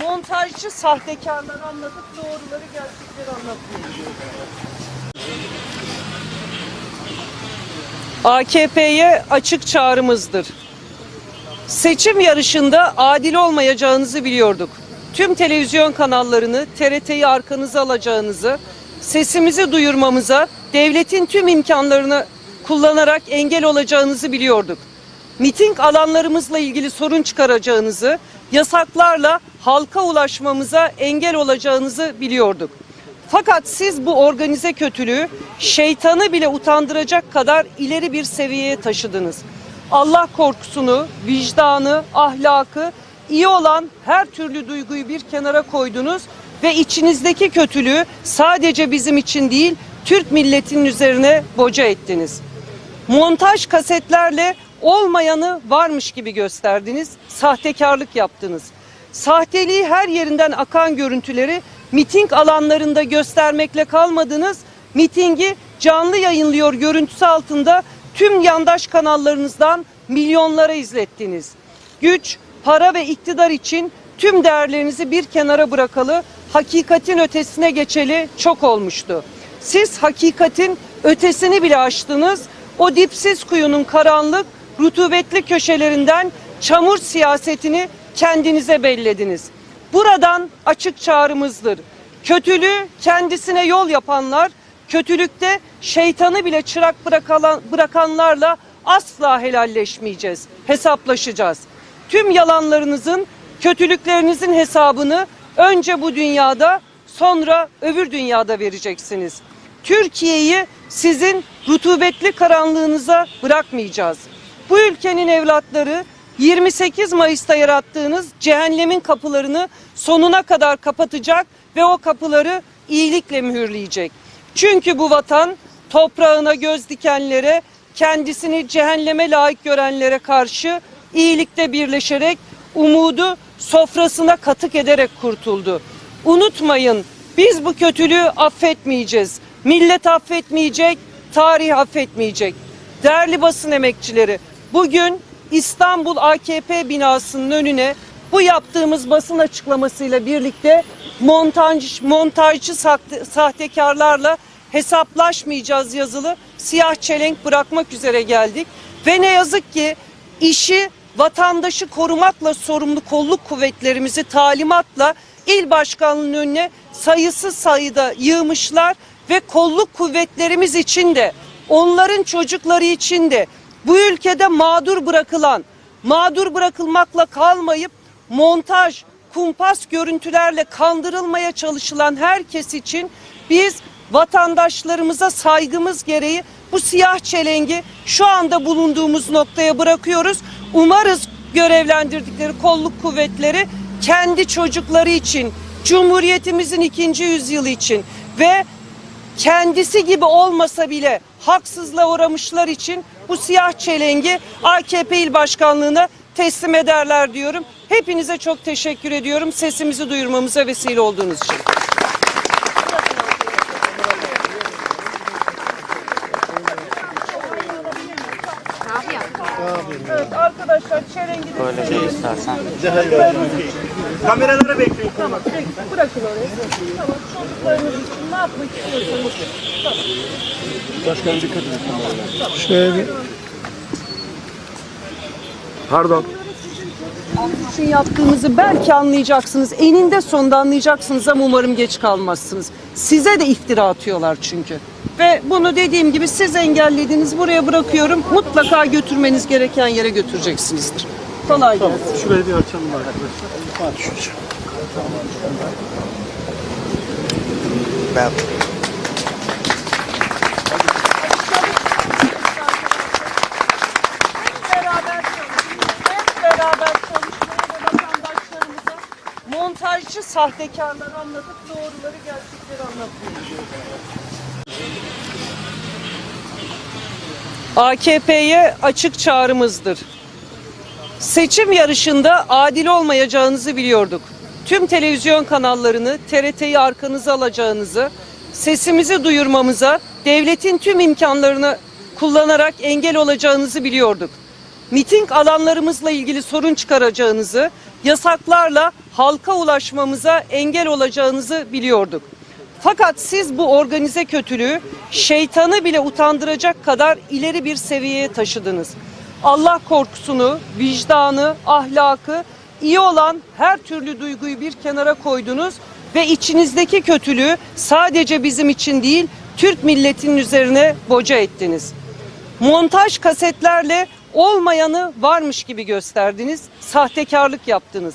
montajcı sahtekarlar anlatıp doğruları gerçekleri anlatmıyor. AKP'ye açık çağrımızdır. Seçim yarışında adil olmayacağınızı biliyorduk. Tüm televizyon kanallarını, TRT'yi arkanıza alacağınızı, sesimizi duyurmamıza, devletin tüm imkanlarını kullanarak engel olacağınızı biliyorduk. Miting alanlarımızla ilgili sorun çıkaracağınızı, yasaklarla halka ulaşmamıza engel olacağınızı biliyorduk. Fakat siz bu organize kötülüğü şeytanı bile utandıracak kadar ileri bir seviyeye taşıdınız. Allah korkusunu, vicdanı, ahlakı, iyi olan her türlü duyguyu bir kenara koydunuz ve içinizdeki kötülüğü sadece bizim için değil, Türk milletinin üzerine boca ettiniz. Montaj kasetlerle olmayanı varmış gibi gösterdiniz, sahtekarlık yaptınız. Sahteliği her yerinden akan görüntüleri miting alanlarında göstermekle kalmadınız. Mitingi canlı yayınlıyor görüntüsü altında tüm yandaş kanallarınızdan milyonlara izlettiniz. Güç, para ve iktidar için tüm değerlerinizi bir kenara bırakalı, hakikatin ötesine geçeli çok olmuştu. Siz hakikatin ötesini bile aştınız. O dipsiz kuyunun karanlık, rutubetli köşelerinden çamur siyasetini kendinize bellediniz. Buradan açık çağrımızdır. Kötülüğü kendisine yol yapanlar, kötülükte şeytanı bile çırak bırakalan, bırakanlarla asla helalleşmeyeceğiz, hesaplaşacağız. Tüm yalanlarınızın, kötülüklerinizin hesabını önce bu dünyada, sonra öbür dünyada vereceksiniz. Türkiye'yi sizin rutubetli karanlığınıza bırakmayacağız. Bu ülkenin evlatları 28 Mayıs'ta yarattığınız cehennemin kapılarını sonuna kadar kapatacak ve o kapıları iyilikle mühürleyecek. Çünkü bu vatan toprağına göz dikenlere, kendisini cehenneme layık görenlere karşı iyilikte birleşerek umudu sofrasına katık ederek kurtuldu. Unutmayın biz bu kötülüğü affetmeyeceğiz. Millet affetmeyecek, tarih affetmeyecek. Değerli basın emekçileri, bugün İstanbul AKP binasının önüne bu yaptığımız basın açıklamasıyla birlikte montaj, montajcı sahte, sahtekarlarla hesaplaşmayacağız yazılı siyah çelenk bırakmak üzere geldik. Ve ne yazık ki işi vatandaşı korumakla sorumlu kolluk kuvvetlerimizi talimatla il başkanlığının önüne sayısız sayıda yığmışlar ve kolluk kuvvetlerimiz için de onların çocukları için de bu ülkede mağdur bırakılan, mağdur bırakılmakla kalmayıp montaj, kumpas görüntülerle kandırılmaya çalışılan herkes için biz vatandaşlarımıza saygımız gereği bu siyah çelengi şu anda bulunduğumuz noktaya bırakıyoruz. Umarız görevlendirdikleri kolluk kuvvetleri kendi çocukları için, Cumhuriyetimizin ikinci yüzyılı için ve kendisi gibi olmasa bile haksızlığa uğramışlar için bu siyah çelengi AKP il başkanlığına teslim ederler diyorum. Hepinize çok teşekkür ediyorum. Sesimizi duyurmamıza vesile olduğunuz için. Evet arkadaşlar çelengi de Böyle şey istersen. Kameralara bekleyin. Tamam, peki, bırakın orayı. Tamam, çocuklarınız için ne yapmak istiyorsanız. Başkanım dikkat edin. Şöyle bir Pardon. için yaptığımızı belki anlayacaksınız. Eninde sonunda anlayacaksınız ama umarım geç kalmazsınız. Size de iftira atıyorlar çünkü. Ve bunu dediğim gibi siz engellediniz. Buraya bırakıyorum. Mutlaka götürmeniz gereken yere götüreceksinizdir. Kolay gelsin. Şurayı bir açalım arkadaşlar. Ben montajcı sahtekarlar anlatıp doğruları gerçekleri anlatmaya AKP'ye açık çağrımızdır. Seçim yarışında adil olmayacağınızı biliyorduk. Tüm televizyon kanallarını, TRT'yi arkanıza alacağınızı, sesimizi duyurmamıza, devletin tüm imkanlarını kullanarak engel olacağınızı biliyorduk. Miting alanlarımızla ilgili sorun çıkaracağınızı, yasaklarla halka ulaşmamıza engel olacağınızı biliyorduk. Fakat siz bu organize kötülüğü şeytanı bile utandıracak kadar ileri bir seviyeye taşıdınız. Allah korkusunu, vicdanı, ahlakı, iyi olan her türlü duyguyu bir kenara koydunuz ve içinizdeki kötülüğü sadece bizim için değil, Türk milletinin üzerine boca ettiniz. Montaj kasetlerle olmayanı varmış gibi gösterdiniz, sahtekarlık yaptınız.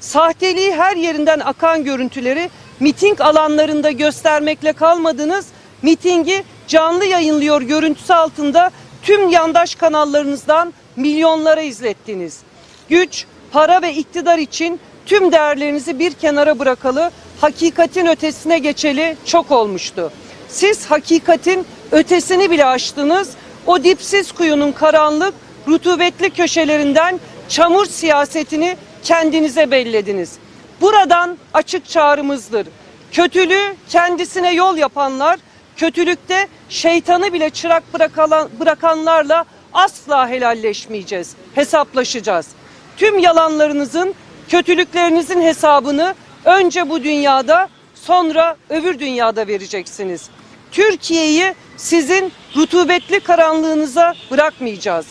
Sahteliği her yerinden akan görüntüleri miting alanlarında göstermekle kalmadınız. Mitingi canlı yayınlıyor görüntüsü altında tüm yandaş kanallarınızdan milyonlara izlettiniz. Güç, para ve iktidar için tüm değerlerinizi bir kenara bırakalı, hakikatin ötesine geçeli çok olmuştu. Siz hakikatin ötesini bile aştınız. O dipsiz kuyunun karanlık, rutubetli köşelerinden çamur siyasetini kendinize bellediniz. Buradan açık çağrımızdır. Kötülüğü kendisine yol yapanlar, kötülükte şeytanı bile çırak bırakanlarla asla helalleşmeyeceğiz, hesaplaşacağız. Tüm yalanlarınızın, kötülüklerinizin hesabını önce bu dünyada, sonra öbür dünyada vereceksiniz. Türkiye'yi sizin rutubetli karanlığınıza bırakmayacağız.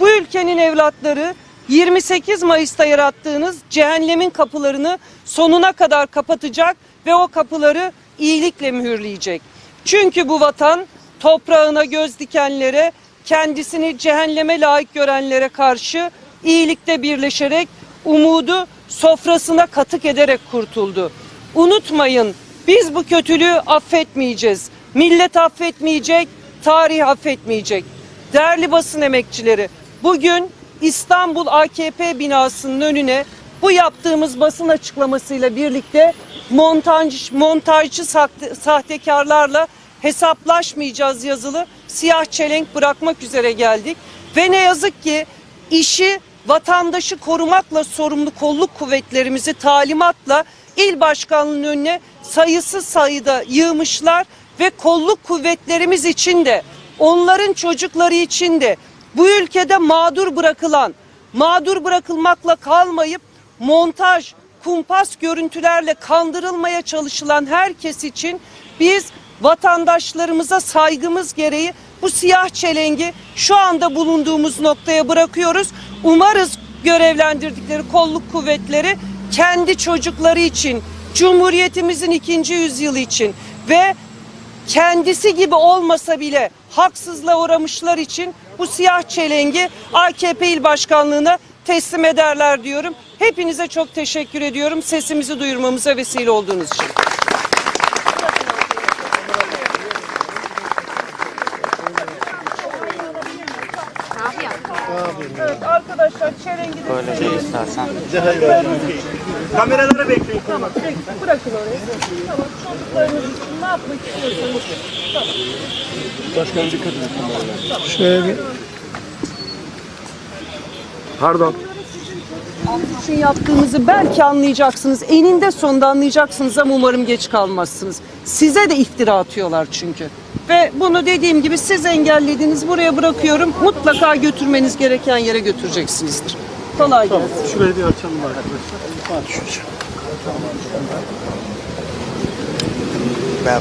Bu ülkenin evlatları 28 Mayıs'ta yarattığınız cehennemin kapılarını sonuna kadar kapatacak ve o kapıları iyilikle mühürleyecek. Çünkü bu vatan toprağına göz dikenlere, kendisini cehenneme layık görenlere karşı iyilikte birleşerek umudu sofrasına katık ederek kurtuldu. Unutmayın biz bu kötülüğü affetmeyeceğiz. Millet affetmeyecek, tarih affetmeyecek. Değerli basın emekçileri, bugün İstanbul AKP binasının önüne bu yaptığımız basın açıklamasıyla birlikte montaj, montajcı sahte- sahtekarlarla hesaplaşmayacağız yazılı siyah çelenk bırakmak üzere geldik. Ve ne yazık ki işi vatandaşı korumakla sorumlu kolluk kuvvetlerimizi talimatla il başkanlığının önüne sayısız sayıda yığmışlar ve kolluk kuvvetlerimiz için de onların çocukları için de bu ülkede mağdur bırakılan, mağdur bırakılmakla kalmayıp montaj, kumpas görüntülerle kandırılmaya çalışılan herkes için biz vatandaşlarımıza saygımız gereği bu siyah çelengi şu anda bulunduğumuz noktaya bırakıyoruz. Umarız görevlendirdikleri kolluk kuvvetleri kendi çocukları için, Cumhuriyetimizin ikinci yüzyılı için ve kendisi gibi olmasa bile haksızlığa uğramışlar için bu siyah çelengi AKP il başkanlığına teslim ederler diyorum. Hepinize çok teşekkür ediyorum sesimizi duyurmamıza vesile olduğunuz için. Evet arkadaşlar çelengi de Böyle şey istersen. Kameraları bekleyin. Tamam, peki, bırakın orayı. Tamam, çocuklarınız için ne yapmak istiyorsanız. Başkan dikkat edin. Şöyle bir. Pardon. İçin yaptığınızı belki anlayacaksınız. Eninde sonunda anlayacaksınız ama umarım geç kalmazsınız. Size de iftira atıyorlar çünkü. Ve bunu dediğim gibi siz engellediniz. Buraya bırakıyorum. Mutlaka götürmeniz gereken yere götüreceksinizdir. Kolay gelsin. Şurayı bir açalım arkadaşlar. Ben